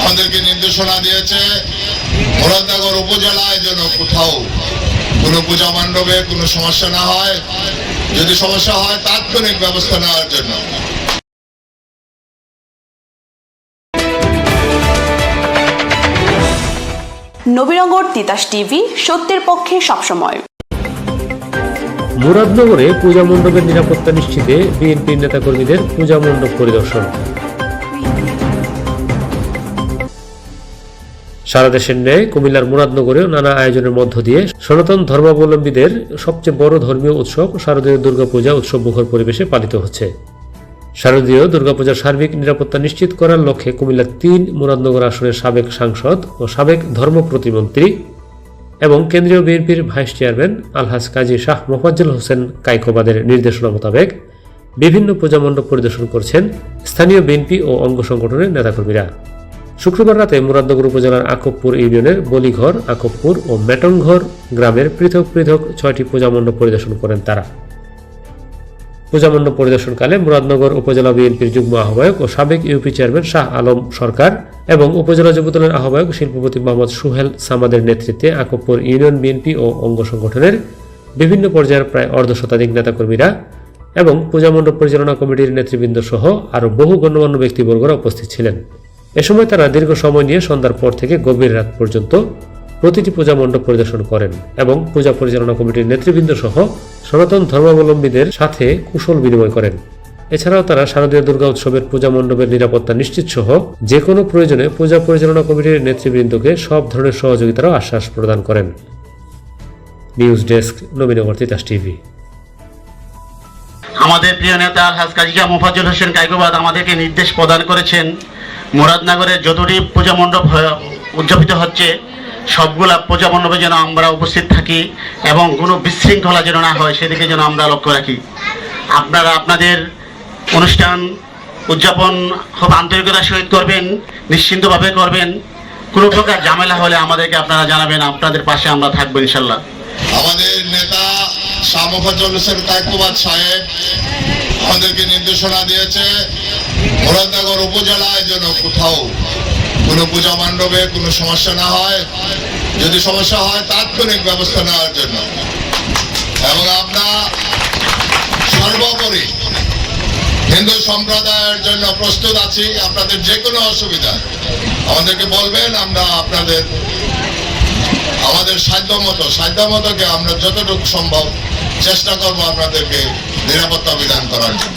আমাদেরকে নির্দেশনা দিয়েছে মুরাদনগর উপজেলায় যেন কোথাও কোনো পূজা মণ্ডপে কোনো সমস্যা না হয়। যদি সমস্যা হয়, তাৎক্ষণিক ব্যবস্থা নেওয়ার জন্য। নবীনগর তিতাস টিভি, সত্যের পক্ষে সবসময়। মুরাদনগরে পূজা মণ্ডপের নিরাপত্তা নিশ্চিতে বিএনপির নেতাকর্মীদের পূজা মণ্ডপ পরিদর্শন। সারা দেশের ন্যায় কুমিল্লার মুরাদনগরেও নানা আয়োজনের মধ্য দিয়ে সনাতন ধর্মাবলম্বীদের সবচেয়ে বড় ধর্মীয় উৎসব শারদীয় দুর্গাপূজা উৎসব মুখর পরিবেশে পালিত হচ্ছে। শারদীয় দুর্গাপূজার সার্বিক নিরাপত্তা নিশ্চিত করার লক্ষ্যে কুমিল্লার তিন মুরাদনগর আসনের সাবেক সাংসদ ও সাবেক ধর্ম প্রতিমন্ত্রী এবং কেন্দ্রীয় বিএনপির ভাইস চেয়ারম্যান আলহাজ কাজী শাহ মোফাজ্জল হোসেন কাইকোবাদের নির্দেশনা মোতাবেক বিভিন্ন পূজা মণ্ডপ পরিদর্শন করছেন স্থানীয় বিএনপি ও অঙ্গ সংগঠনের নেতাকর্মীরা। শুক্রবার রাতে মুরাদনগর উপজেলার আকবপুর ইউনিয়নের বলিঘর, আকবপুর ও মেটংঘর গ্রামের পৃথক পৃথক ছয়টি পূজা মণ্ডপ পরিদর্শন করেন তারা। পূজা মণ্ডপ পরিদর্শনকালে মুরাদনগর উপজেলা বিএনপির যুগ্ম আহ্বায়ক ও সাবেক ইউপি চেয়ারম্যান শাহ আলম সরকার এবং উপজেলা যুবদলের আহ্বায়ক শিল্পপতি মোহাম্মদ সুহেল সামাদের নেতৃত্বে আকবপুর ইউনিয়ন বিএনপি ও অঙ্গ সংগঠনের বিভিন্ন পর্যায়ের প্রায় অর্ধ শতাধিক নেতাকর্মীরা এবং পূজা মণ্ডপ পরিচালনা কমিটির নেতৃবৃন্দ সহ আরও বহু গণ্যমান্য ব্যক্তিবর্গরা উপস্থিত ছিলেন। এ সময় তারা দীর্ঘ সময় নিয়ে সন্ধ্যার পর থেকে গভীর রাত পর্যন্ত প্রতিটি পূজা মণ্ডপ পরিদর্শন করেন এবং পূজা পরিচালনা কমিটির নেতৃবৃন্দ সহ সনাতন ধর্মাবলম্বীদের সাথে কুশল বিনিময় করেন। এছাড়াও তারা শারদীয় দুর্গা উৎসবের পূজা মণ্ডপের নিরাপত্তা নিশ্চিত সহ যে কোনো প্রয়োজনে পূজা পরিচালনা কমিটির নেতৃবৃন্দকে সব ধরনের সহযোগিতারও আশ্বাস প্রদান করেন। News desk, Nabinagar, Titas TV. আমাদের প্রিয় নেতা আলহাজ কাজিকা মোফাজ্জল হোসেন কাইকোবাদ আমাদেরকে নির্দেশ প্রদান করেছেন, মুরাদনগরের যতটি পূজা মণ্ডপ উদযাপিত হচ্ছে সবগুলা পূজা যেন আমরা উপস্থিত থাকি এবং কোনো বিশৃঙ্খলা যেন না হয়, সেদিকে যেন আমরা লক্ষ্য রাখি। আপনারা আপনাদের অনুষ্ঠান উদযাপন খুব আন্তরিকতার সহিত করবেন, নিশ্চিন্তভাবে করবেন। কোনো প্রকার ঝামেলা হলে আমাদেরকে আপনারা জানাবেন, আপনাদের পাশে আমরা থাকব ইনশাল্লাহ। আমাদের নেতা মোফাজ্জল হোসেন কায়কুবাদ সাহেব আমাদেরকে নির্দেশনা দিয়েছে মুরাদনগর উপজেলায় যেন কোথাও কোনো পূজা মণ্ডপে কোনো সমস্যা না হয়। যদি সমস্যা হয়, তাৎক্ষণিক ব্যবস্থা নেওয়ার জন্য। এবং আমরা সর্বোপরি হিন্দু সম্প্রদায়ের জন্য প্রস্তুত আছি। আপনাদের যে কোনো অসুবিধা, আমাদেরকে বলবেন, আমরা আপনাদের, আমাদের সাধ্য মতো সাধ্য মতোকে আমরা যতটুকু সম্ভব চেষ্টা করব আপনাদেরকে নিরাপত্তা বিধান করার জন্য।